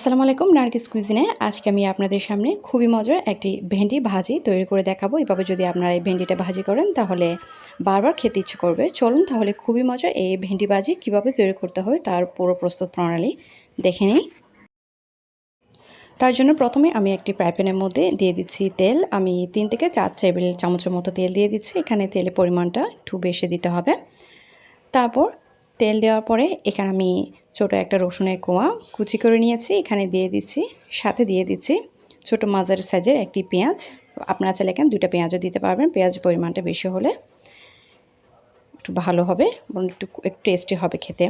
আসসালামু আলাইকুম, নার্গিস কুইজিনে। আজকে আমি আপনাদের সামনে খুবই মজার একটি ভেন্ডি ভাজি তৈরি করে দেখাবো। এভাবে যদি আপনারা এই ভেন্ডিটা ভাজি করেন, তাহলে বারবার খেতে ইচ্ছে করবে। চলুন তাহলে খুবই মজা এই ভেন্ডি ভাজি কীভাবে তৈরি করতে হয়, তার পুরো প্রস্তুত প্রণালী দেখে নিই। তার জন্য প্রথমে আমি একটি ফ্রাই প্যানের মধ্যে দিয়ে দিচ্ছি তেল। আমি তিন থেকে চার টেবিল চামচের মতো তেল দিয়ে দিচ্ছি। এখানে তেলের পরিমাণটা একটু বেশি দিতে হবে। তারপর তেল দেওয়ার পরে এখানে আমি ছোট একটা রসুনের কোয়া কুচি করে নিয়েছি, এখানে দিয়ে দিচ্ছি, সাথে দিয়ে দিচ্ছি ছোট মাজার সাইজের একটি পেঁয়াজ। আপনারা চাইলে এখানে দুইটা পেঁয়াজও দিতে পারবেন, পেঁয়াজ পরিমাণটা বেশি হলে একটু ভালো হবে একটু একটু টেস্টি হবে খেতে।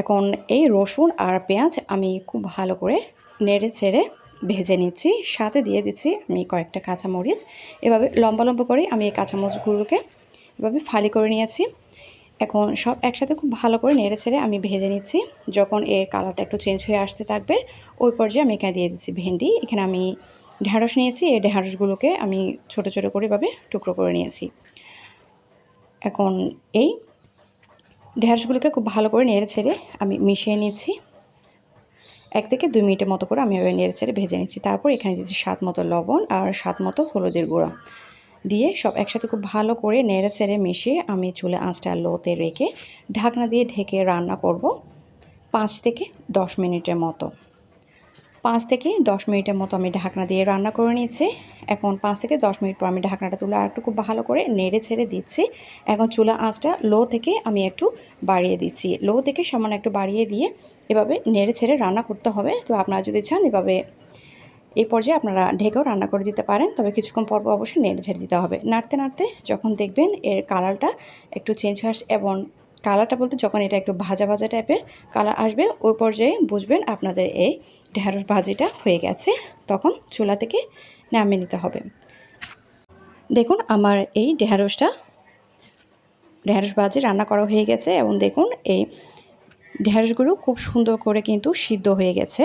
এখন এই রসুন আর পেঁয়াজ আমি খুব ভালো করে নেড়ে ছেড়ে ভেজে নিচ্ছি, সাথে দিয়ে দিচ্ছি আমি কয়েকটা কাঁচামরিচ। এভাবে লম্বা লম্বা করে আমি এই কাঁচামরিচগুলোকে এভাবে ফালি করে নিয়েছি। এখন সব একসাথে খুব ভালো করে নেড়ে ছেড়ে আমি ভেজে নিচ্ছি। যখন এর কালারটা একটু চেঞ্জ হয়ে আসতে থাকবে, ওই পর্যায়ে আমি এখানে দিয়ে দিচ্ছি ভেন্ডি। এখানে আমি ঢ্যাঁড়স নিয়েছি, এই ঢ্যাঁড়সগুলোকে আমি ছোট ছোট করে এভাবে টুকরো করে নিয়েছি। এখন এই ঢ্যাঁড়সগুলোকে খুব ভালো করে নেড়ে ছেড়ে আমি মিশিয়ে নিচ্ছি। এক থেকে দুই মিনিটের মতো করে আমি এভাবে নেড়ে ছেড়ে ভেজে নিচ্ছি। তারপর এখানে দিচ্ছি স্বাদ মতো লবণ আর স্বাদ মতো হলুদের গুঁড়া। দিয়ে সব একসাথে খুব ভালো করে নেড়ে ছেড়ে মিশিয়ে আমি চুলে আঁচটা লোতে রেখে ঢাকনা দিয়ে ঢেকে রান্না করব পাঁচ থেকে দশ মিনিটের মতো। পাঁচ থেকে দশ মিনিটের মতো আমি ঢাকনা দিয়ে রান্না করে নিয়েছি। এখন পাঁচ থেকে দশ মিনিট পর আমি ঢাকনাটা তুলে আর একটু খুব ভালো করে নেড়ে ছেড়ে দিচ্ছি। এখন চুলা আঁচটা লো থেকে আমি একটু বাড়িয়ে দিচ্ছি। লো থেকে সামান্য একটু বাড়িয়ে দিয়ে এভাবে নেড়ে ছেড়ে রান্না করতে হবে। তো আপনারা যদি চান এভাবে এই পর্যায়ে আপনারা ঢেকেও রান্না করে দিতে পারেন, তবে কিছুক্ষণ পর অবশ্যই নেড়ে ছেড়ে দিতে হবে। নাড়তে নাড়তে যখন দেখবেন এর কালারটা একটু চেঞ্জ হয়ে এবং কালারটা বলতে যখন এটা একটু ভাজা ভাজা টাইপের কালার আসবে, ওই পর্যায়ে বুঝবেন আপনাদের এই ঢেঁড়স ভাজিটা হয়ে গেছে, তখন চুলা থেকে নামিয়ে নিতে হবে। দেখুন আমার এই ঢেঁড়সটা, ঢেঁড়স ভাজি রান্না করা হয়ে গেছে, এবং দেখুন এই ঢেঁড়সগুলো খুব সুন্দর করে কিন্তু সিদ্ধ হয়ে গেছে।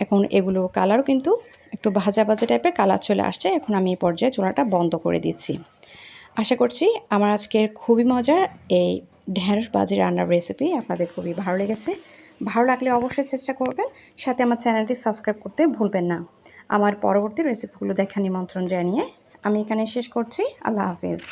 এখন এগুলো কালারও কিন্তু একটু ভাজা ভাজা টাইপের কালার চলে আসছে। এখন আমি এই পর্যায়ে চুলাটা বন্ধ করে দিচ্ছি। আশা করছি আমার আজকের খুবই মজার এই ঢেঁড়স বাজি রান্নার রেসিপি আপনাদের খুবই ভালো লেগেছে। ভালো লাগলে অবশ্যই চেষ্টা করবেন। সাথে আমার চ্যানেলটি সাবস্ক্রাইব করতে ভুলবেন না। আমার পরবর্তী রেসিপিগুলো দেখা নিমন্ত্রণ জানিয়ে আমি এখানে শেষ করছি। আল্লাহ হাফেজ।